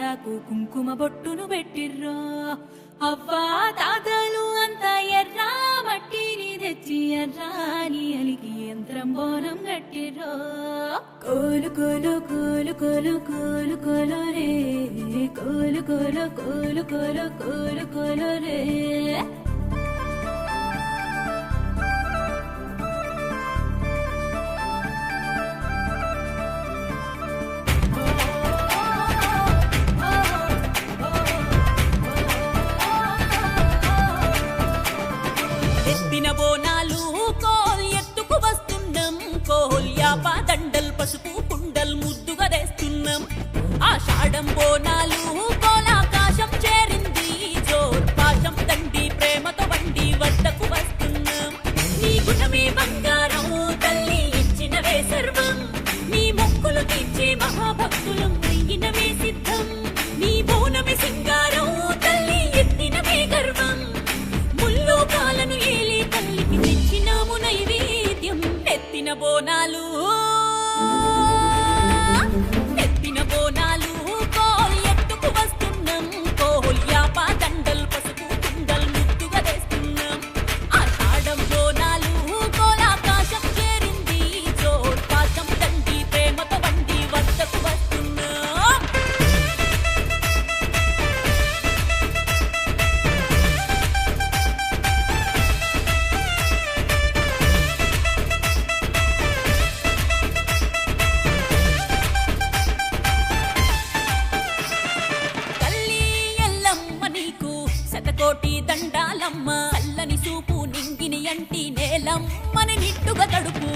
కొండకు కుంకుమ బొట్టును పెట్టిర్రో. అవ్వా తాతలు అంత ఎర్రా మట్టిని తెచ్చి ఎర్రాని అలికి యంత్రం బోనం కట్టిర్రో. కోలు కోలు కోలు కోలు కోలు కోలు రే కోలు కోలు కోలు కోలు కోలు కోలు రే. బోనాలు కోల్ ఎత్తుకు వస్తున్నాం. కోల్ యాప దండల్ పసుపు కుండల్ ముద్దుగా తెస్తున్నాం. ఆషాఢం బోనాలు নেব ఎల్లమ్మని నిట్టుగా తడుపు.